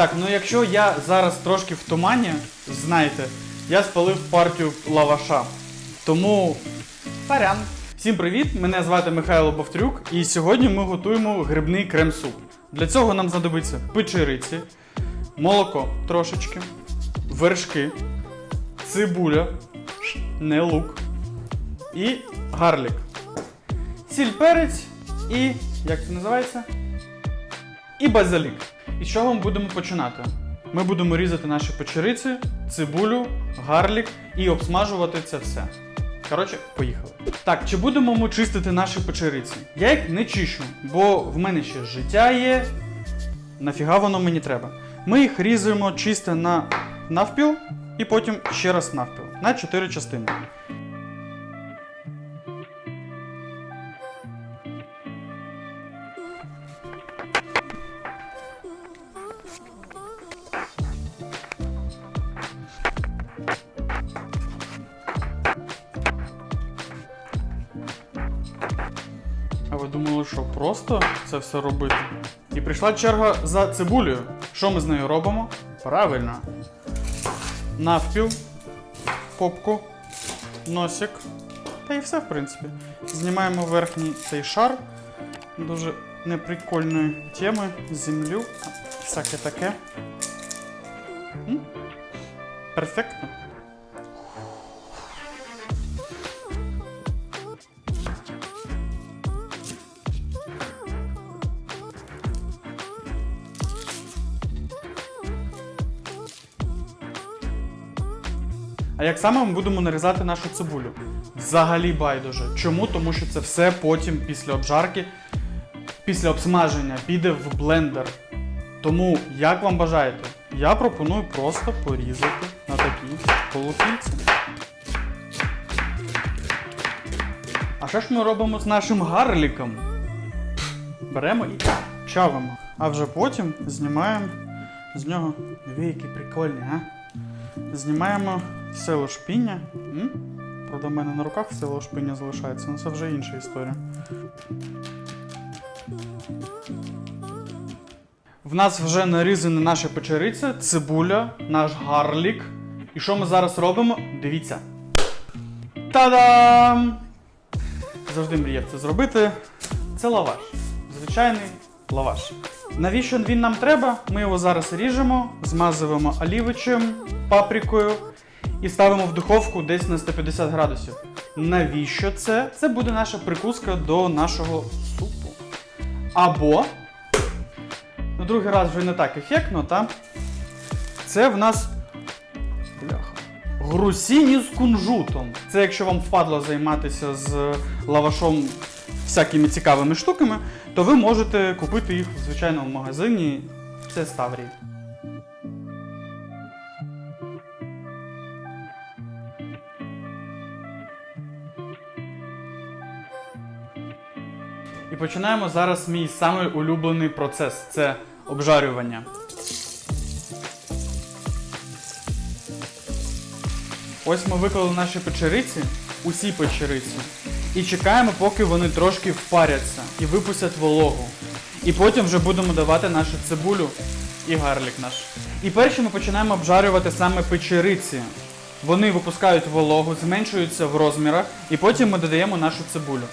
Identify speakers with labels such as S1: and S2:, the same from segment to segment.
S1: Так, ну якщо я зараз трошки в тумані, знаєте, я спалив партію лаваша. Тому сорян. Всім привіт! Мене звати Михайло Бовтрюк, і сьогодні ми готуємо грибний крем-суп. Для цього нам знадобиться печериці, молоко трошечки, вершки, цибуля, не лук і гарлік. Сіль перець і. як це називається? І базилік. І з чого ми будемо починати? Ми будемо різати наші печериці, цибулю, гарлік і обсмажувати це все. Коротше, поїхали. Так, чи будемо ми чистити наші печериці? Я їх не чищу, бо в мене ще життя є. Нафіга воно мені треба. Ми їх різаємо чисто на навпіл і потім ще раз навпіл. На 4 частини. Що просто це все робити? І прийшла черга за цибулею. Що ми з нею робимо? Правильно. Навпіл, попку, носик. Та і все, в принципі. Знімаємо верхній цей шар дуже неприкольної теми, землю, всяке таке. Перфектно. А як саме ми будемо нарізати нашу цибулю? Взагалі байдуже. Чому? Тому що це все потім після обжарки, після обсмаження піде в блендер. Тому, як вам бажаєте, я пропоную просто порізати на такі полукільці. А що ж ми робимо з нашим гарліком? Беремо і чавимо. А вже потім знімаємо з нього. Диви, який прикольний, а? Знімаємо все лошпіння. Правда, в мене на руках все лошпіння залишається, але це вже інша історія. В нас вже нарізані наші печериці, цибуля, наш гарлік. І що ми зараз робимо? Дивіться. Та-дам! Завжди мріяв це зробити. Це лаваш. Звичайний лаваш. Навіщо він нам треба? Ми його зараз ріжемо, змазуємо олівичем, паприкою і ставимо в духовку десь на 150 градусів. Навіщо це? Це буде наша прикуска до нашого супу. Або, ну другий раз вже не так ефектно, та? Це в нас. Грусіні з кунжутом. Це якщо вам впадло займатися з лавашом всякими цікавими штуками, то ви можете купити їх в звичайному магазині. Це Ставрій. І починаємо зараз мій самий улюблений процес це обжарювання. Ось ми виклали наші печериці, усі печериці, і чекаємо, поки вони трошки впаряться і випустять вологу. І потім вже будемо давати нашу цибулю і гарлік наш. І перші ми починаємо обжарювати саме печериці. Вони випускають вологу, зменшуються в розмірах, і потім ми додаємо нашу цибулю.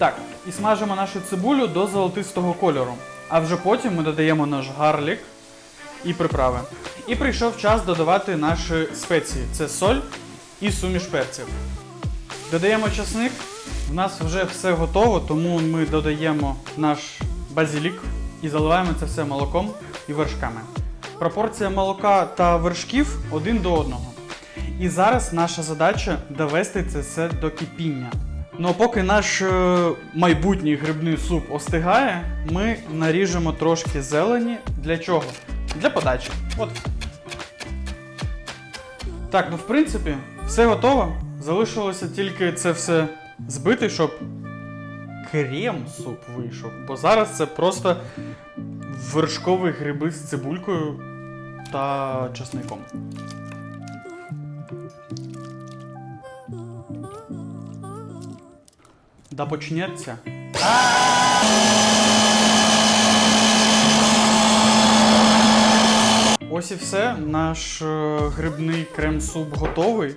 S1: Так, і смажимо нашу цибулю до золотистого кольору. А вже потім ми додаємо наш гарлік і приправи. І прийшов час додавати наші спеції: це соль і суміш перців. Додаємо часник. У нас вже все готово, тому ми додаємо наш базилік і заливаємо це все молоком і вершками. Пропорція молока та вершків один до одного. І зараз наша задача довести це все до кипіння. Ну а поки наш е, майбутній грибний суп остигає, ми наріжемо трошки зелені. Для чого? Для подачі. От. Так, ну в принципі, все готово. Залишилося тільки це все збити, щоб крем-суп вийшов. Бо зараз це просто вершкові гриби з цибулькою та часником. Да почнеться. Ось і все. Наш е, грибний крем-суп готовий.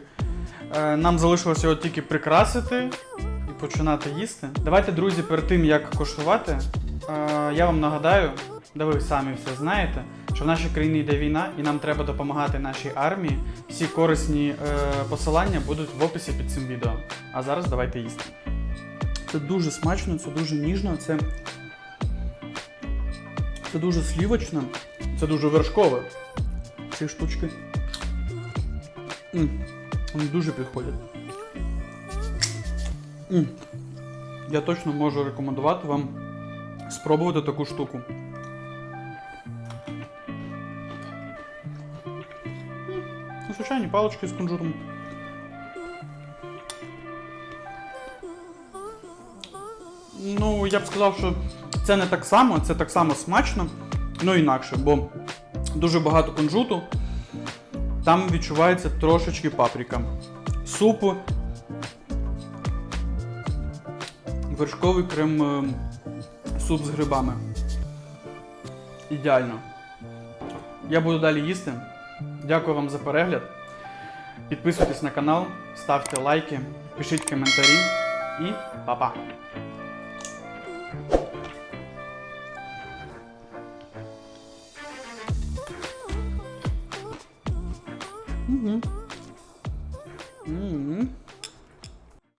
S1: Е, нам залишилося його тільки прикрасити і починати їсти. Давайте, друзі, перед тим як коштувати, е, я вам нагадаю, де ви самі все знаєте, що в нашій країні йде війна і нам треба допомагати нашій армії. Всі корисні посилання будуть в описі під цим відео. А зараз давайте їсти. Це дуже смачно, це дуже ніжно, це, це дуже слівочно, це дуже вершкове. Ці штучки. Вони дуже підходять. М. Я точно можу рекомендувати вам спробувати таку штуку. Ну, звичайні палички з кунжутом. Ну, я б сказав, що це не так само, це так само смачно, ну інакше, бо дуже багато кунжуту. Там відчувається трошечки паприка. Супу. Вершковий крем е, суп з грибами. Ідеально. Я буду далі їсти. Дякую вам за перегляд. Підписуйтесь на канал, ставте лайки, пишіть коментарі і па-па! you